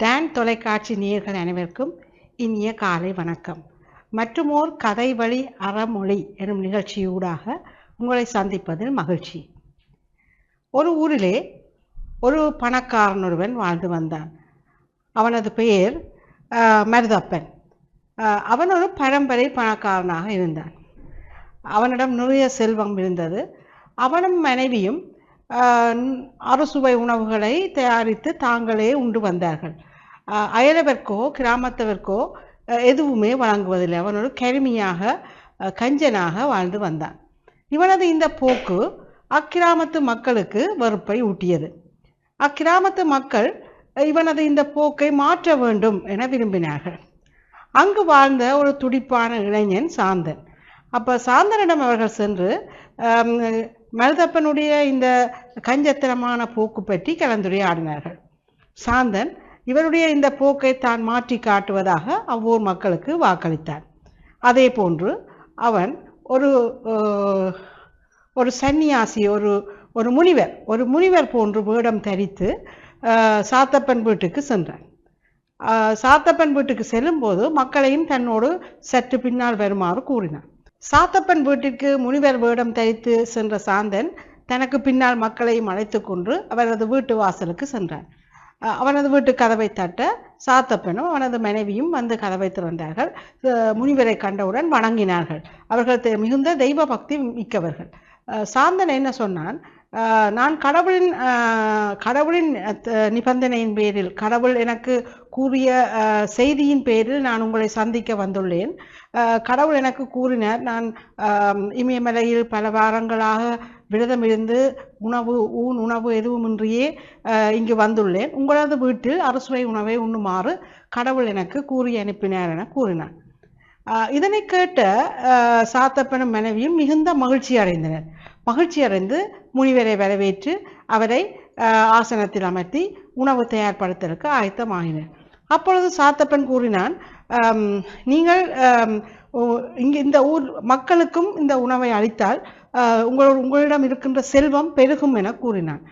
Don தொலைக்காட்சி நேர்கள் அனைவருக்கும் இனிய காலை வணக்கம். மற்றுமோர் கதை வழி அறமொழி எனும் நிகழ்ச்சியூடாக உங்களை சந்திப்பதில் மகிழ்ச்சி. ஒரு ஊரிலே ஒரு பணக்காரன் ஒருவன் வாழ்ந்து வந்தான். அவனது பெயர் மருதப்பன். அவன் ஒரு பரம்பரை பணக்காரனாக இருந்தான். அவனிடம் நிறைய செல்வம் இருந்தது. அவனும் மனைவியும் அறுசுவை உணவுகளை தயாரித்து தாங்களே உண்டு வந்தார்கள். அயலவர்க்கோ கிராமத்தவர்க்கோ எதுவுமே வழங்குவதில்லை. அவன் ஒரு கருமியாக கஞ்சனாக வாழ்ந்து வந்தான். இவனது இந்த போக்கு அக்கிராமத்து மக்களுக்கு வெறுப்பை ஊட்டியது. அக்கிராமத்து மக்கள் இவனது இந்த போக்கை மாற்ற வேண்டும் என விரும்பினார்கள். அங்கு வாழ்ந்த ஒரு துடிப்பான இளைஞன் சாந்தன். அப்போ சாந்தனிடம் அவர்கள் சென்று மருதப்பனுடைய இந்த கஞ்சத்தனமான போக்கு பற்றி கலந்துரையாடினார்கள். சாந்தன் இவருடைய இந்த போக்கை தான் மாற்றி காட்டுவதாக அவ்வூர் மக்களுக்கு வாக்களித்தார். அதே போன்று அவன் ஒரு ஒரு சன்னியாசி ஒரு ஒரு முனிவர் ஒரு முனிவர் போன்று வேடம் தரித்து சாத்தப்பன் வீட்டுக்கு சென்றான். சாத்தப்பன் வீட்டுக்கு செல்லும்போது மக்களையும் தன்னோடு சற்று பின்னால் வருமாறு கூறினான். சாத்தப்பன் வீட்டிற்கு முனிவர் வேடம் தரித்து சென்ற சாந்தன் தனக்கு பின்னால் மக்களையும் அழைத்து கொண்டு அவரது வீட்டு வாசலுக்கு சென்றான். அவனது வீட்டு கதவை தட்ட சாத்தப்பனும் அவனது மனைவியும் வந்து கதவை திறந்தார்கள். முனிவரை கண்டவுடன் வணங்கினார்கள். அவர்கள் தெ- மிகுந்த தெய்வ பக்தி மிக்கவர்கள். சாந்தன் என்ன சொன்னான்? நான் கடவுளின் கடவுளின் நிபந்தனையின் பேரில் கடவுள் எனக்கு கூறிய செய்தியின் பேரில் நான் உங்களை சந்திக்க வந்துள்ளேன். கடவுள் எனக்கு கூறினார். நான் இமயமலையில் பல வாரங்களாக விரதமிருந்து உணவு ஊன் உணவு எதுவுமின்றியே இங்கு வந்துள்ளேன். உங்களது வீட்டில் அறுசுவை உணவை உண்ணுமாறு கடவுள் எனக்கு கூறி அனுப்பினார் என கூறினார். இதனை கேட்ட சாத்தப்பனும் மனைவியும் மிகுந்த மகிழ்ச்சி அடைந்தனர். மகிழ்ச்சி அடைந்து முனிவரை வரவேற்று அவரை ஆசனத்தில் அமர்த்தி உணவு தயார்படுத்தலுக்கு ஆயத்தமாகினர். அப்பொழுது சாத்தப்பன் கூறினான் நீங்கள் இங்கே இந்த ஊர் மக்களுக்கும் இந்த உணவை அளித்தால் உங்கள் உங்களிடம் இருக்கின்ற செல்வம் பெருகும் என கூறினான்.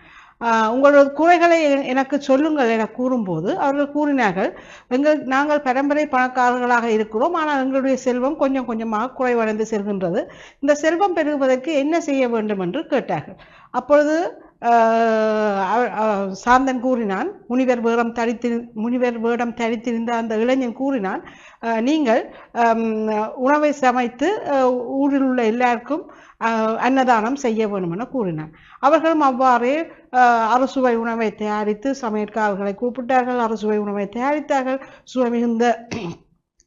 ஆஹ் உங்களோட குறைகளை எனக்கு சொல்லுங்கள் என கூறும்போது அவர்கள் கூறினார்கள் எங்கள் நாங்கள் பரம்பரை பணக்காரர்களாக இருக்கிறோம் ஆனால் எங்களுடைய செல்வம் கொஞ்சம் கொஞ்சமாக குறைவடைந்து செல்கின்றது. இந்த செல்வம் பெருகுவதற்கு என்ன செய்ய வேண்டும்? என்று கேட்டார்கள். அப்பொழுது சாந்தன் கூறினான் முனிவர் வேடம் தரித்து முனிவர் வேடம் தரித்திருந்த அந்த இளைஞன் கூறினான் நீங்கள் உணவை சமைத்து ஊரில் உள்ள எல்லாருக்கும் அன்னதானம் செய்ய வேண்டும் என அவர்களும் அவ்வாறே அரசுவை அறுசுவை உணவை தயாரித்து சமையற்காரர்களை கூப்பிட்டார்கள். அறுசுவை உணவை தயாரித்தார்கள். சுவமிகுந்த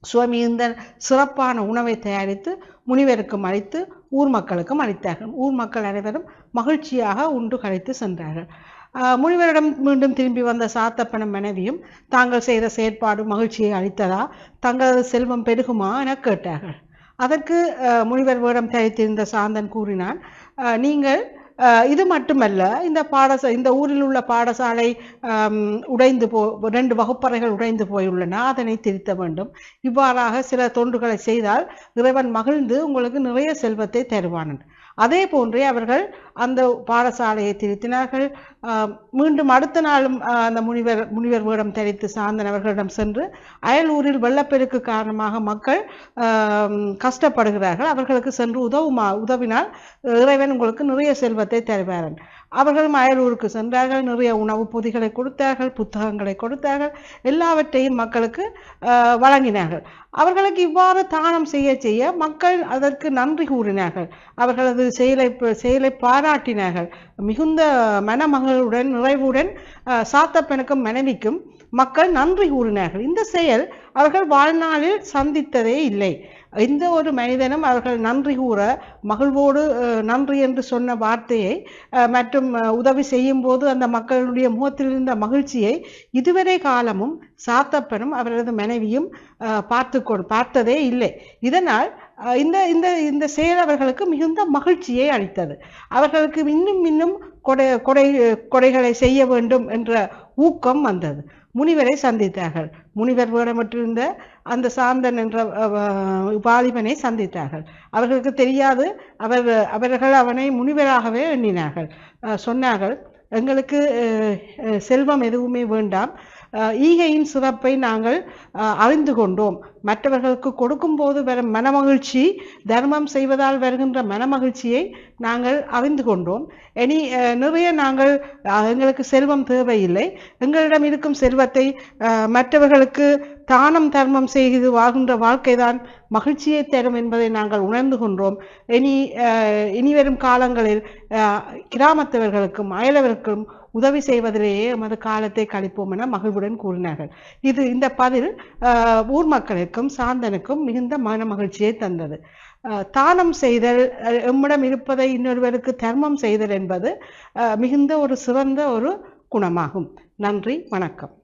மிகுந்த மிகுந்த சிறப்பான உணவை தயாரித்து முனிவருக்கும் அளித்து ஊர் மக்களுக்கும் அளித்தார்கள். ஊர் மக்கள் அனைவரும் மகிழ்ச்சியாக உண்டு கழித்து சென்றார்கள். முனிவரிடம் மீண்டும் திரும்பி வந்த சாத்தப்பனும் மனைவியும் தாங்கள் செய்த செயற்பாடு மகிழ்ச்சியை அளித்ததா? தங்களது செல்வம் பெருகுமா என கேட்டார்கள். அதற்கு முனிவர் வேடம் தரித்திருந்த சாந்தன் கூறினார் நீங்கள் ஆஹ் இது மட்டுமல்ல இந்த பாடசா இந்த ஊரில் உள்ள பாடசாலை உடைந்து போ ரெண்டு வகுப்பறைகள் உடைந்து போயுள்ளன அதனை திருத்த வேண்டும். இவ்வாறாக சில தொண்டுகளை செய்தால் இறைவன் மகிழ்ந்து உங்களுக்கு நிறைய செல்வத்தை தருவான் அதே போன்றே அவர்கள் அந்த பாடசாலையை திருத்தினார்கள். மீண்டும் அடுத்த நாளும் அந்த முனிவர் முனிவர் வேடம் தரித்து சாந்தன் அவர்களிடம் சென்று அயல் ஊரில் வெள்ளப்பெருக்கு காரணமாக மக்கள் கஷ்டப்படுகிறார்கள். அவர்களுக்கு சென்று உதவுமா உதவினால் இறைவன் உங்களுக்கு நிறைய செல்வத்தை தருவாரன். அவர்களும் அயலூருக்கு சென்றார்கள் நிறைய உணவு பொதிகளை கொடுத்தார்கள் புத்தகங்களை கொடுத்தார்கள் எல்லாவற்றையும் மக்களுக்கு வழங்கினார்கள். அவர்களுக்கு இவ்வாறு தானம் செய்ய செய்ய மக்கள் அதற்கு நன்றி கூறினார்கள். அவர்களது செயலை செயலை பாராட்டினார்கள். மிகுந்த மனமகளுடன் நிறைவுடன் சாத்தப்பெனுக்கும் சாத்தப்பனுக்கும் மனைவிக்கும் மக்கள் நன்றி கூறினார்கள். இந்த செயல் அவர்கள் வாழ்நாளில் சந்தித்ததே இல்லை. எந்த ஒரு மனிதனும் அவர்கள் நன்றி கூற மகிழ்வோடு நன்றி என்று சொன்ன வார்த்தையை மற்றும் உதவி செய்யும் போது அந்த மக்களுடைய முகத்தில் இருந்த மகிழ்ச்சியை இதுவரை காலமும் சாத்தப்பனும் அவரது மனைவியும் பார்த்து கொ பார்த்ததே இல்லை. இதனால் இந்த இந்த இந்த செயல் அவர்களுக்கு மிகுந்த மகிழ்ச்சியை அளித்தது. அவர்களுக்கு இன்னும் இன்னும் கொடை கொடை கொடைகளை செய்ய வேண்டும் என்ற ஊக்கம் வந்தது. முனிவரை சந்தித்தார்கள். முனிவர் வேடமிட்டிருந்த அந்த சாந்தன் என்ற அஹ், வாலிபனை சந்தித்தார்கள். அவர்களுக்கு தெரியாது அவர் அவர்கள் அவனை முனிவராகவே எண்ணினார்கள். சொன்னார்கள் எங்களுக்கு செல்வம் எதுவுமே வேண்டாம். ஈகையின் சிறப்பை நாங்கள் அறிந்து கொண்டோம். மற்றவர்களுக்கு கொடுக்கும்போது வரும் மனமகிழ்ச்சி தர்மம் செய்வதால் வருகின்ற மனமகிழ்ச்சியை நாங்கள் அறிந்து கொண்டோம். இனி நிறைய நாங்கள் எங்களுக்கு செல்வம் தேவையில்லை. எங்களிடம் இருக்கும் செல்வத்தை மற்றவர்களுக்கு தானம் தர்மம் செய்து வாழ்கின்ற வாழ்க்கைதான் மகிழ்ச்சியை தரும் என்பதை நாங்கள் உணர்ந்து கொண்டோம். இனி இனி வரும் காலங்களில் கிராமத்தவர்களுக்கும் அயலவருக்கும் உதவி செய்வதிலேயே எமது காலத்தை கழிப்போம் என மகிழ்வுடன் கூறினார்கள். இது இந்த பதில் ஊர் மக்களுக்கும் சாந்தனுக்கும் மிகுந்த மன மகிழ்ச்சியை தந்தது. தானம் செய்தல் எம்மிடம் இருப்பதை இன்னொருவருக்கு தர்மம் செய்தல் என்பது மிகுந்த ஒரு சிறந்த ஒரு குணமாகும். நன்றி வணக்கம்.